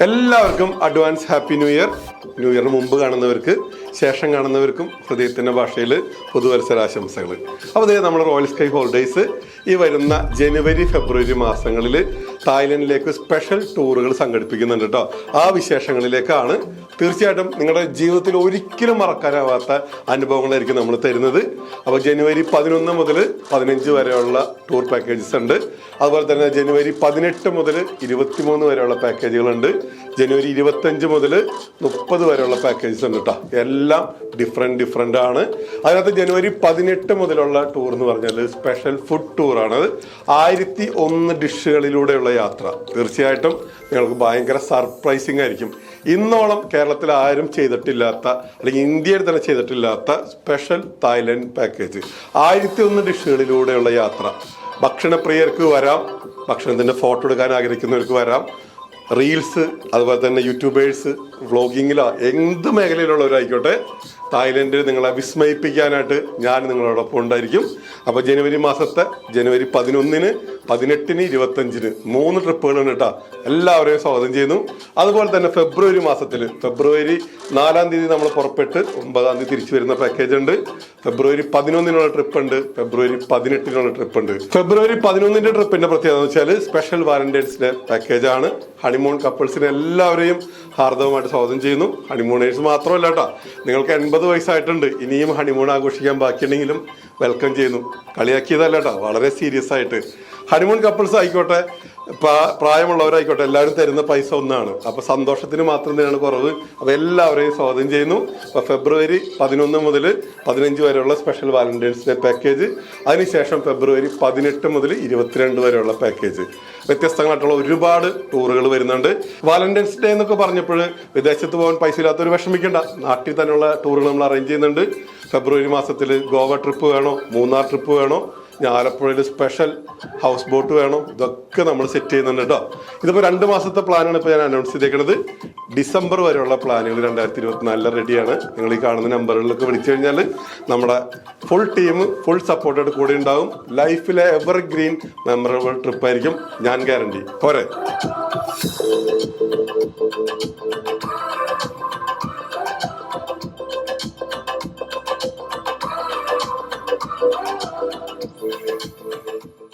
എല്ലാവർക്കും advance happy new year new ഇയറിന് മുമ്പ് കാണുന്നവർക്ക് ശേഷം കാണുന്നവർക്കും ഹൃദയത്തിന്റെ ഭാഷയിൽ പുതുവത്സരാശംസകൾ അപ്പോൾ ഇതേ നമ്മൾ റോയൽ സ്കൈ ഹോളിഡേയ്സ് ഈ വരുന്ന ജനുവരി ഫെബ്രുവരി മാസങ്ങളിൽ തായ്ലൻഡിലേക്ക് സ്പെഷ്യൽ ടൂറുകൾ സംഘടിപ്പിക്കുന്നുണ്ട് കേട്ടോ ആ വിശേഷങ്ങളിലേക്കാണ് തീർച്ചയായിട്ടും നിങ്ങളുടെ ജീവിതത്തിൽ ഒരിക്കലും മറക്കാനാവാത്ത അനുഭവങ്ങളായിരിക്കും നമ്മൾ തരുന്നത്. അപ്പോൾ ജനുവരി പതിനൊന്ന് മുതൽ പതിനഞ്ച് വരെയുള്ള ടൂർ പാക്കേജസ് ഉണ്ട്. അതുപോലെ തന്നെ ജനുവരി പതിനെട്ട് മുതൽ ഇരുപത്തിമൂന്ന് വരെയുള്ള പാക്കേജുകളുണ്ട് ജനുവരി ഇരുപത്തഞ്ച് മുതൽ മുപ്പത് വരെയുള്ള പാക്കേജസ് ഉണ്ട് കേട്ടോ എല്ലാം ഡിഫറെന്റ് ഡിഫറെന്റ് ആണ്. അതിനകത്ത് ജനുവരി പതിനെട്ട് മുതലുള്ള ടൂർ എന്ന് പറഞ്ഞാൽ സ്പെഷ്യൽ ഫുഡ് ടൂറാണ് അത് ആയിരത്തി ഒന്ന് ഡിഷുകളിലൂടെയുള്ള യാത്ര. തീർച്ചയായിട്ടും നിങ്ങൾക്ക് ഭയങ്കര സർപ്രൈസിങ് ആയിരിക്കും. ഇന്നോളം കേരളത്തിൽ ആരും ചെയ്തിട്ടില്ലാത്ത അല്ലെങ്കിൽ ഇന്ത്യയിൽ തന്നെ ചെയ്തിട്ടില്ലാത്ത സ്പെഷ്യൽ തായ്ലൻഡ് പാക്കേജ് ആയിരത്തി ഒന്ന് ഡിഷുകളിലൂടെയുള്ള യാത്ര. ഭക്ഷണപ്രിയർക്ക് വരാം. ഭക്ഷണത്തിന്റെ ഫോട്ടോ എടുക്കാൻ ആഗ്രഹിക്കുന്നവർക്ക് വരാം. റീൽസ് അതുപോലെ തന്നെ യൂട്യൂബേഴ്സ് വ്ളോഗിങ്ങിലോ എന്ത് മേഖലയിലുള്ളവരായിക്കോട്ടെ തായ്ലൻഡിൽ നിങ്ങളെ വിസ്മയിപ്പിക്കാനായിട്ട് ഞാൻ നിങ്ങളോടൊപ്പം ഉണ്ടായിരിക്കും. അപ്പോൾ ജനുവരി മാസത്തെ ജനുവരി പതിനൊന്നിന് പതിനെട്ടിന് ഇരുപത്തഞ്ചിന് മൂന്ന് ട്രിപ്പുകളാണ് കേട്ടോ. എല്ലാവരെയും സ്വാഗതം ചെയ്യുന്നു. അതുപോലെ തന്നെ ഫെബ്രുവരി മാസത്തിൽ ഫെബ്രുവരി നാലാം തീയതി നമ്മൾ പുറപ്പെട്ട് ഒമ്പതാം തീയതി തിരിച്ചു വരുന്ന പാക്കേജ് ഉണ്ട്. ഫെബ്രുവരി പതിനൊന്നിനുള്ള ട്രിപ്പ് ഉണ്ട്. ഫെബ്രുവരി പതിനെട്ടിനുള്ള ട്രിപ്പ് ഉണ്ട്. ഫെബ്രുവരി പതിനൊന്നിന്റെ ട്രിപ്പിന്റെ പ്രത്യേകത എന്ന് വെച്ചാൽ സ്പെഷ്യൽ വാലന്റൈൻസ് ഡേ പാക്കേജ് ആണ്. ഹണിമൂൺ കപ്പിൾസിനെ എല്ലാവരെയും ഹാർദവമായിട്ട് സ്വാഗതം ചെയ്യുന്നു. ഹണിമൂണേഴ്സ് മാത്രമല്ല കേട്ടോ. നിങ്ങൾക്ക് എൺപത് വയസ്സായിട്ടുണ്ട്. ഇനിയും ഹണിമൂൺ ആഘോഷിക്കാൻ ബാക്കിയുണ്ടെങ്കിലും വെൽക്കം ചെയ്യുന്നു. കളിയാക്കിയതല്ല കേട്ടോ. വളരെ സീരിയസ് ആയിട്ട്. ഹണിമൂൺ കപ്പിൾസ് ആയിക്കോട്ടെ പ്രാ- പ്രായമുള്ളവരായിക്കോട്ടെ എല്ലാവരും തരുന്ന പൈസ ഒന്നാണ്. അപ്പൊ സന്തോഷത്തിന് മാത്രം തന്നെയാണ് കുറവ്. അപ്പോൾ എല്ലാവരെയും സ്വാഗതം ചെയ്യുന്നു. അപ്പൊ ഫെബ്രുവരി പതിനൊന്ന് മുതൽ പതിനഞ്ച് വരെയുള്ള സ്പെഷ്യൽ വാലന്റൈൻസ് ഡേ പാക്കേജ് അതിനുശേഷം ഫെബ്രുവരി പതിനെട്ട് മുതൽ ഇരുപത്തിരണ്ട് വരെയുള്ള പാക്കേജ് വ്യത്യസ്തങ്ങളായിട്ടുള്ള ഒരുപാട് ടൂറുകൾ വരുന്നുണ്ട്. വാലന്റൈൻസ് ഡേ എന്നൊക്കെ പറഞ്ഞപ്പോൾ വിദേശത്ത് പോകാൻ പൈസ ഇല്ലാത്തവർ വിഷമിക്കേണ്ട. നാട്ടിൽ തന്നെയുള്ള ടൂറുകൾ നമ്മൾ അറേഞ്ച് ചെയ്യുന്നുണ്ട്. ഫെബ്രുവരി മാസത്തിൽ ഗോവ ട്രിപ്പ് വേണോ? മൂന്നാർ ട്രിപ്പ് വേണോ? ഞാൻ ആലപ്പുഴയിൽ സ്പെഷ്യൽ ഹൗസ് ബോട്ട് വേണം. ഇതൊക്കെ നമ്മൾ സെറ്റ് ചെയ്യുന്നുണ്ട് കേട്ടോ ഇതിപ്പോൾ രണ്ട് മാസത്തെ പ്ലാനാണ് ഇപ്പോൾ ഞാൻ അനൗൺസ് ചെയ്തേക്കുന്നത് ഡിസംബർ വരെയുള്ള പ്ലാനുകൾ രണ്ടായിരത്തി ഇരുപത്തിനാലിൽ റെഡിയാണ് നിങ്ങൾ ഈ കാണുന്ന നമ്പറുകളിലൊക്കെ വിളിച്ചു കഴിഞ്ഞാൽ നമ്മുടെ ഫുൾ ടീം ഫുൾ സപ്പോർട്ടോട് കൂടെ ഉണ്ടാവും. ലൈഫിലെ എവർ ഗ്രീൻ മെമ്മറബിൾ ട്രിപ്പ് ആയിരിക്കും. ഞാൻ ഗ്യാരണ്ടി പോരെ.